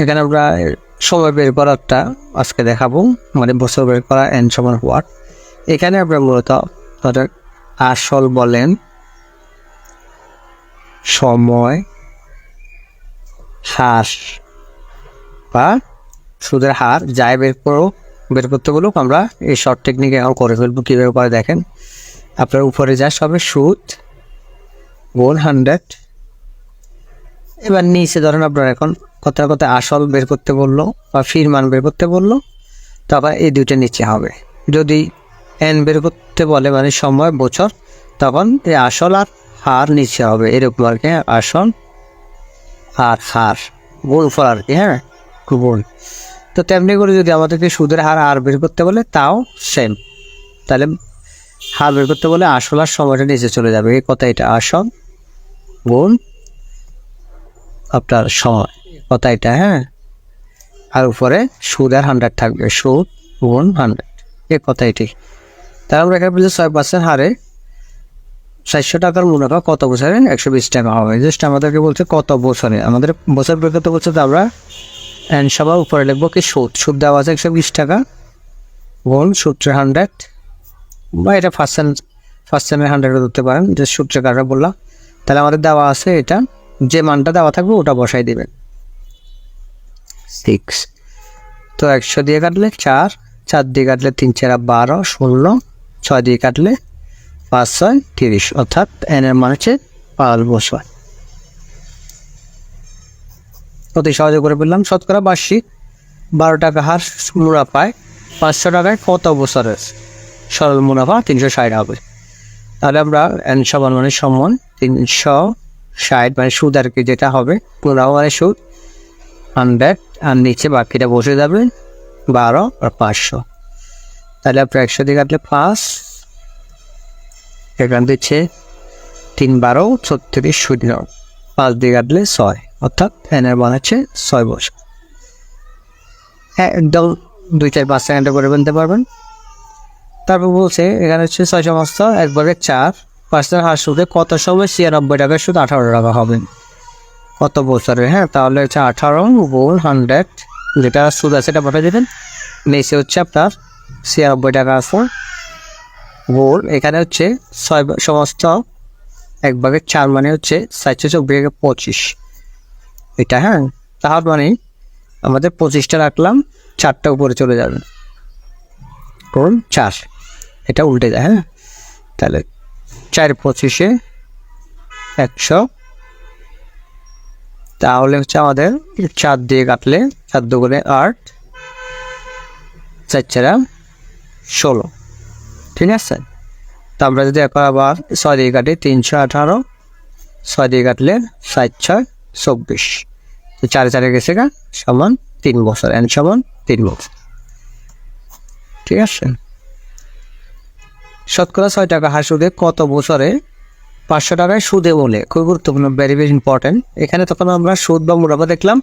এখানে আমরা সময় বের করারটা আজকে দেখাবো। মানে বছর বের করা এন সমান ওয়াট। এখানে আমরা মূলত তাদের আসল বলেন সময় হার বা সুদের হার যাই বের করো, বের করতে বলুক, আমরা এই শর্ট টেকনিকে এখন করে ফেলব কীভাবে করে দেখেন। আপনার উপরে যা সবে সুদ ওয়ান হান্ড্রেড এবার নিচে ধরেন আপনার এখন কথা কথা আসল বের করতে বলল বা ফির মান বের করতে বলল তখন এই দুইটা নিচে হবে। যদি এন বের করতে বলে মানে সময়, বছর, তখন এই আসল আর হার নিচে হবে। এরকম আর কি হ্যাঁ? আসল আর হার। গুণ ফল আর কি হ্যাঁ গুণ তো তেমনি করে যদি আমাদেরকে সুদের হার, আর বের করতে বলে, তাও সেম তাহলে হার বের করতে বলে আসল আর সময়টা নিচে চলে যাবে। এই কথা এটা, আসল গুণ আপনার সময়। কথা এটা হ্যাঁ? আর উপরে সুদ আর হান্ড্রেড থাকবে, সুদ গুণ হান্ড্রেড এ কথা এটি তাহলে আমরা এখানে বলছি ছয় পার্সেন্ট হারে চারশো টাকার মুনাফা কত বছরে একশো বিশ টাকা হবে। জাস্ট আমাদেরকে বলছে কত বছরে আমাদের বছর করতে বলছে তো আমরা অ্যান্ড সবার উপরে লিখব কি সুদ। সুদ দেওয়া আছে একশো বিশ টাকা গুণ সূত্রে হান্ড্রেড বা এটা ফার্স্ট সেম ফার্স্ট সেমের হান্ড্রেডও ধরতে পারেন, যে সূত্রে কাটা বললাম। তাহলে আমাদের দেওয়া আছে এটা যে মানটা দেওয়া থাকবে ওটা বসাই দেবেন। সিক্স তো একশো দিয়ে কাটলে চার চার দিয়ে কাটলে তিন, চারা বারো, ষোলো, ছয় দিয়ে কাটলে পাঁচ, ছয়, তিরিশ। অর্থাৎ এন এর মান হচ্ছে পাঁচ বছর। অতি সহজে করে ফেললাম। শতকরা বার্ষিক বারো টাকা হার মুনাফায় পাঁচশো টাকায় কত বছরের সরল মুনাফা? তিনশো ষাট হবে। তাহলে আমরা এন সমান মানে সমান তিনশো ষাট মানে সুদ আর কি যেটা হবে মুনাফা মানে সুদ হান্ড্রেড আর নিচে বাকিটা বসে যাবে বারো আর পাঁচশো। তাহলে আপনার একশো দিয়ে কাটলে পাঁচ, এখান দিচ্ছে তিন বারো, ছত্রিশ, শূন্য, পাঁচ দিয়ে কাটলে ছয়, অর্থাৎ এনের বানাচ্ছে ছয় বছর হ্যাঁ একদম দুই চার পাঁচ সেকেন্ডে করে ফেলতে পারবেন। তারপর বলছে এখানে হচ্ছে ছয় সমস্ত, একবারে চার পার্সেন্ট হার সুদে কত সময় ছিয়ানব্বই টাকার সুদ আঠারো টাকা হবে? কত বছরে হ্যাঁ তাহলে হচ্ছে আঠারো গুণ হান্ড্রেড যেটা সুদ আছে সেটা পাঠিয়ে দেবেন। নিচে হচ্ছে আপনার ছিয়ানব্বই টাকা আছে। গুণ এখানে হচ্ছে ছয় সমস্ত এক ভাগের চার মানে হচ্ছে চারশো চব্বিশ পঁচিশ। এটা হ্যাঁ তাহার মানে আমাদের পঁচিশটা রাখলাম, চারটা উপরে চলে যাবে। চার। এটা উল্টে যায় হ্যাঁ। তাহলে চার পঁচিশে একশো। তাহলে হচ্ছে আমাদের চার দিয়ে কাটলে চার দুগুণে আট, চার চারা ষোলো। ঠিক আছে? তো আমরা যদি এখন আবার ছয় দিয়ে কাটি তিনশো আঠারো, ছয় দিয়ে কাটলে ষাট ছয়, চব্বিশ। চারে চারে গেছে গা, সমান তিন বছর এন সমান তিন বছর। ঠিক আছে? শতকরা ছয় টাকা হার সুদে কত বছরে পাঁচশো টাকায় সুদে বলে? খুব গুরুত্বপূর্ণ ভেরি ভেরি ইম্পর্টেন্ট এখানে তখন আমরা সুদ বা মুনাফা দেখলাম,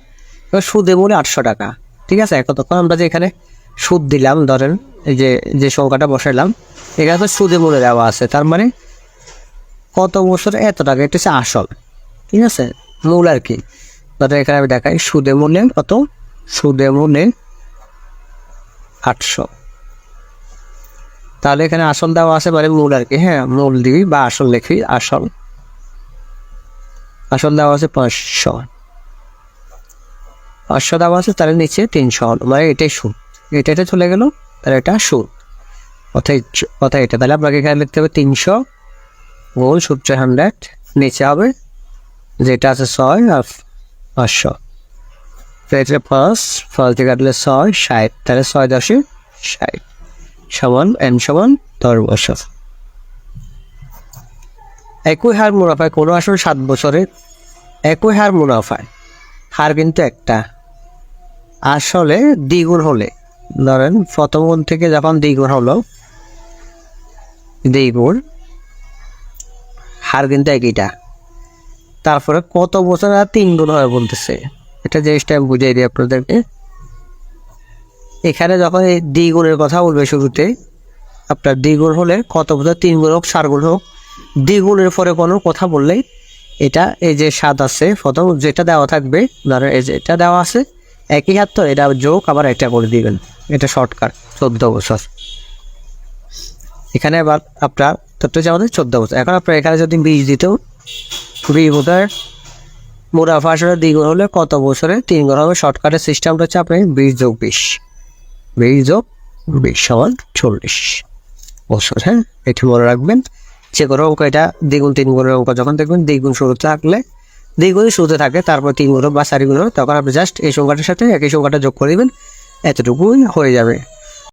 এবার সুদে বলে আটশো টাকা। ঠিক আছে? তখন আমরা যে এখানে সুদ দিলাম, ধরেন এই যে যে সংখ্যাটা বসাইলাম, এখানে তো সুদে বলে দেওয়া আছে। তার মানে কত বছরে এত টাকা? এটা হচ্ছে আসল। ঠিক আছে? মূল আর কি। ধরেন এখানে আমি দেখাই, সুদে মূল্যে কত? সুদে মূল্যে আটশো। তাহলে এখানে আসল দেওয়া আছে মানে মূল আর কি হ্যাঁ মূল দিবি বা আসল লিখবি আসল। আসল দেওয়া আছে পাঁচশো। পাঁচশো দেওয়া আছে তাহলে নিচে তিনশো মানে এটাই সুদ এটা এটা চলে গেল, তাহলে এটা সুদ অর্থাৎ অর্থাৎ এটা, তাহলে আপনাকে এখানে লিখতে হবে তিনশো গোল সূত্র হান্ড্রেড, নিচে হবে যেটা আছে ছয় আর পাঁচশো। এটা পাঁচ পাঁচ দিয়ে কাটলে ছয়, ষাট, তাহলে ছয় দশে ষাট। সমান এন সমান দশ বছর একই হার মুনাফায় কোনো আসলে সাত বছরে একই হার মুনাফায়। হার কিন্তু একটা। আসলে দ্বিগুণ হলে, ধরেন প্রথম থেকে যখন দ্বিগুণ হলো, দ্বিগুণ, হার কিন্তু একইটা। তারপরে কত বছর আর তিন গুণ হয় বলতেছে। এটা জিনিসটা আমি বুঝাই দিই আপনাদেরকে। এখানে যখন এই দ্বিগুণের কথা বলবে শুরুতে, আপনার দ্বিগুণ হলে কত বছর তিন গুণ হোক চার গুণ হোক দ্বিগুণের পরে কোনো কথা বললেই এটা এই যে স্বাদ আছে, প্রথম যেটা দেওয়া থাকবে ধরো এই যে এটা দেওয়া আছে, একই হাত তো এটা যোগ আবার একটা করে দিবেন। এটা শর্টকাট, চোদ্দ বছর। এখানে আবার আপনার, তথ্য হচ্ছে আমাদের চোদ্দ বছর। এখন আপনার এখানে যদি বীজ দিতেও বিশ বছর মুনাফা আসলে দ্বিগুণ হলে কত বছরে? তিন গুণ হবে, শর্টকাটের সিস্টেমটা হচ্ছে আপনি বিশ যোগ বিশ বিশ যোগ বিশ সমান চল্লিশ বছর হ্যাঁ এটি মনে রাখবেন, যে কোনো অঙ্ক এটা দ্বিগুণ, তিন গুণের অঙ্ক যখন দেখবেন, দ্বিগুণ শুরু থাকলে, দ্বিগুণ শুরুতে থাকে, তারপর তিন গুণ বা চারি গুণ, তখন আপনি জাস্ট এই সংখ্যাটার সাথে একই সংখ্যাটা যোগ করে দেবেন, এতটুকুই হয়ে যাবে।